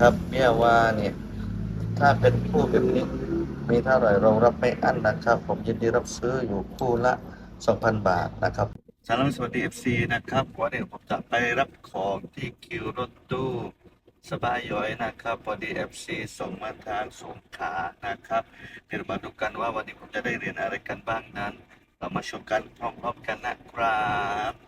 ครับ เบี้ยว่าเนี่ย ถ้าเป็นคู่แบบนี้ มีเท่าไหร่เรารับไม่อั้นนะครับ ผมยินดีรับซื้ออยู่คู่ละ 2,000 บาทนะครับสารสวัสดี FC นะครับวันนี้ผมจะไปรับของที่คิวรถตู้สบายย้อยนะครับพอดี FC ส่งมาทางสงขานะครับเดี๋ยวมาดูกันว่าวันนี้ผมจะได้เรียนอะไรกันบ้างนั้น เรามาชมกันพร้อมๆกันนะครับ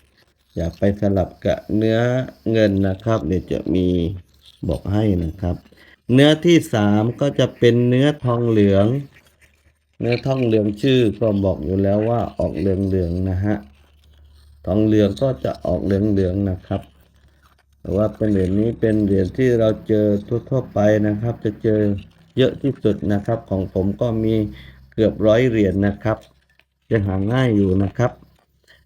อย่าไปสลับกับเนื้อเงินนะครับ เดี๋ยวจะมีบอกให้นะครับ เนื้อที่สามก็จะเป็นเนื้อทองเหลือง เนื้อทองเหลืองชื่อก็บอกอยู่แล้วว่าออกเหลืองๆนะฮะทองเหลืองก็จะออกเหลืองๆนะครับแต่ว่าเป็นเหรียญนี้เป็นเหรียญที่เราเจอทั่วๆไปนะครับ จะเจอเยอะที่สุดนะครับ ของผมก็มีเกือบร้อยเหรียญนะครับจะหาง่ายอยู่นะครับ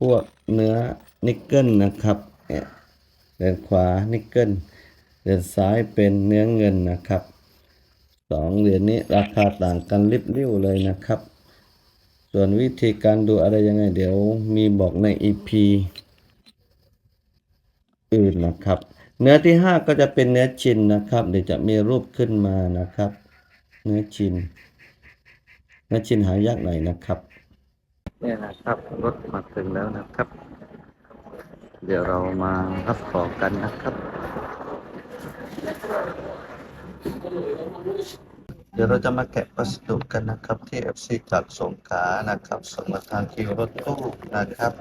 พวกเนื้อนิกเกิลนะครับเนี่ยเดินขวานิกเกิลเดินซ้ายเป็นเนื้อเงินนะครับสองเหรียญนี้ราคาต่างกันริบเลิ่วเลยนะครับ ส่วนวิธีการดูอะไรยังไงเดี๋ยวมีบอกใน EP อื่นนะครับ เนื้อที่ห้าก็จะเป็นเนื้อชินนะครับ เดี๋ยวจะมีรูปขึ้นมานะครับ เนื้อชิน เนื้อชินหายากหน่อยนะครับ เนี่ยนะครับรถมาถึงแล้วนะครับ เดี๋ยวเรามารับของกันนะครับ เดี๋ยวเราจะมาแกะพัสดุกันนะครับที่ FC จากสงขลานะครับส่งมาทางคิวรถตู้นะครับ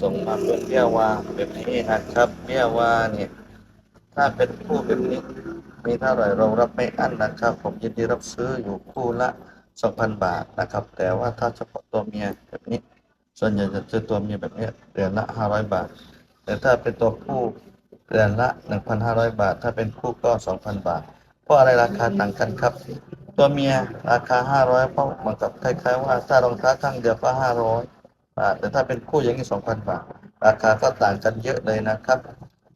ส่งมาเป็นเบี้ยวาแบบนี้นะครับเบี้ยวาเนี่ย ถ้าเป็นคู่แบบนี้ มีเท่าไหร่เรารับไม่อั้นนะครับ ผมยินดีรับซื้ออยู่คู่ละ2,000บาทนะครับ แต่ว่าถ้าเฉพาะตัวเมียแบบนี้ ส่วนใหญ่จะซื้อตัวเมียแบบนี้เหรียญละ500บาท แต่ถ้าเป็นตัวผู้เดือนละหรียญละ1,500บาท ถ้าเป็นคู่ก็2,000บาท เพราะอะไรราคาต่างกันครับ ตัวเมียราคา500เพราะเหมือนกับคล้ายๆว่าถ้ารองเท้าข้างเดียวก็500บาท แต่ถ้าเป็นคู่อย่างนี้2,000บาทราคาก็ต่างกันเยอะเลยนะครับ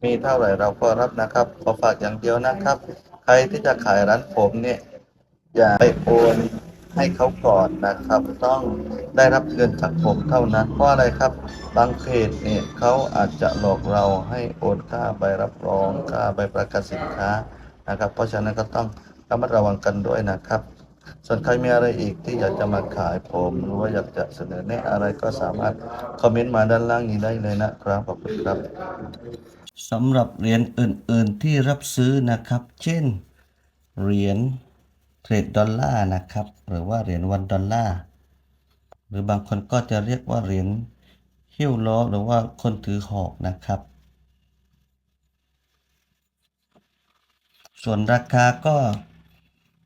มีเท่าไหร่เราก็รับนะครับขอฝากอย่างเดียวนะครับ ใครที่จะขายร้านผมเนี่ยอย่าไปโอนให้เขาก่อนนะครับ ต้องได้รับเงินจากผมเท่านั้นเพราะอะไรครับบางเพจเนี่ยเขาอาจจะหลอกเราให้โอนค่าใบรับรองค่าใบประกาศสินค้านะครับ เพราะฉะนั้นก็ต้องระมัดระวังกันด้วยนะครับ ส่วนใครมีอะไรอีกที่อยากจะมาขายผมหรือว่าอยากจะเสนอแนะอะไรก็สามารถคอมเมนต์มาด้านล่างนี้ได้เลยนะครับขอบคุณครับสำหรับเหรียญอื่น ๆที่รับซื้อนะครับ เช่นเหรียญเทรดดอลลาร์นะครับ หรือว่าเหรียญวันดอลลาร์หรือบางคนก็จะเรียกว่าเหรียญหิ้วล้อหรือว่าคนถือหอกนะครับ ส่วนราคาก็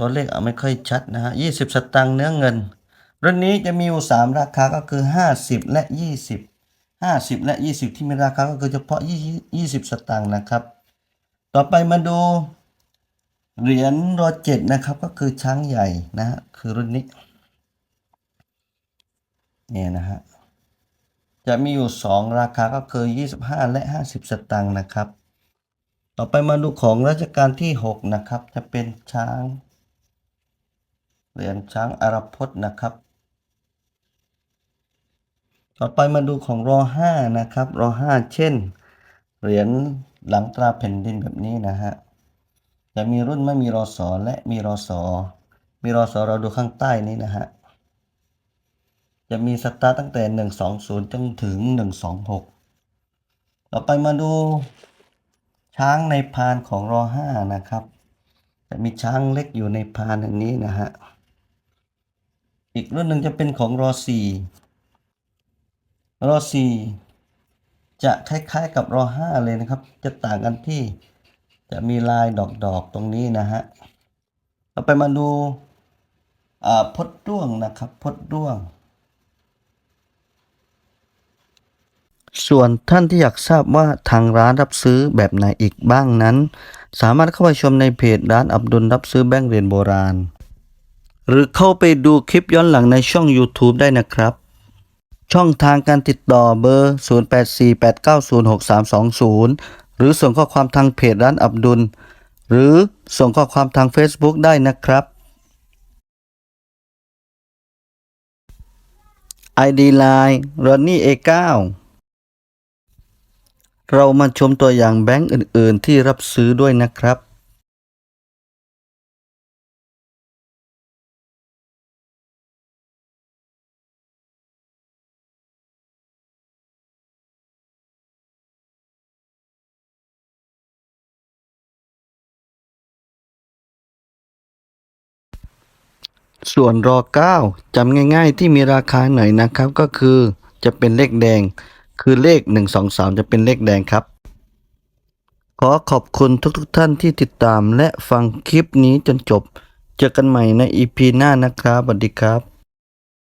ตัวเลขเอาไม่ค่อยชัดนะฮะ20สตังค์เนื้อเงินรุ่นนี้จะมีอยู่3ราคาก็คือ50และ20 50และ20ที่มีราคาก็คือเฉพาะ20 20สตังค์นะครับ ต่อไปมาดูเหรียญรอเจ็ดนะครับก็คือช้างใหญ่นะฮะคือรุ่นนี้เนี่ยนะฮะจะมีอยู่ 2 ราคาก็คือ 25 และ 50 สตางค์นะครับ ต่อไปมาดูของรัชกาลที่ 6 นะครับ จะเป็นช้าง เหรียญช้างอารพจน์นะครับ ต่อไปมาดูของรอ5นะครับรอ5เช่น เหรียญหลังตราแผ่นดินแบบนี้นะฮะจะมีรุ่นไม่มีรอสอและมีรอสอมีรอสอเราดูข้างใต้นี้นะฮะจะมีสตาร์ตตั้งแต่ 120 จนถึง 126 ต่อไปมาดูช้างในพานของรอ5นะครับ จะมีช้างเล็กอยู่ในพานอันนี้นะฮะ อีกรุ่นหนึ่งจะเป็นของรอ4รอ4จะคล้ายๆกับรอ5เลยนะครับ จะต่างกันที่จะมีลายดอกๆตรงนี้นะฮะเราไปมาดูพดด้วงนะครับพดด้วง ส่วนท่านที่อยากทราบว่าทางร้านรับซื้อแบบไหนอีกบ้างนั้น สามารถเข้าไปชมในเพจร้านอับดุลรับซื้อแบงค์เหรียญโบราณ หรือเข้าไปดูคลิปย้อนหลังในช่อง YouTube ได้นะครับ ช่องทางการติดต่อเบอร์ 0848906320 หรือส่งข้อความทางเพจร้านอับดุล หรือส่งข้อความทาง Facebook ได้นะครับ ID Line Ronnie A9 เรามาชมตัวอย่างแบงก์อื่น ๆ ที่รับซื้อด้วยนะครับ ส่วนรอ9จำง่าย ๆ ที่มีราคาหน่อยนะครับ ก็คือจะเป็นเลขแดง คือเลข 1 2 3 จะเป็นเลขแดงครับ ขอขอบคุณทุกๆทท่านที่ติดตามและฟังคลิปนี้จนจบ เจอกันใหม่ในอีพีหน้านะครับสวัสดีครับ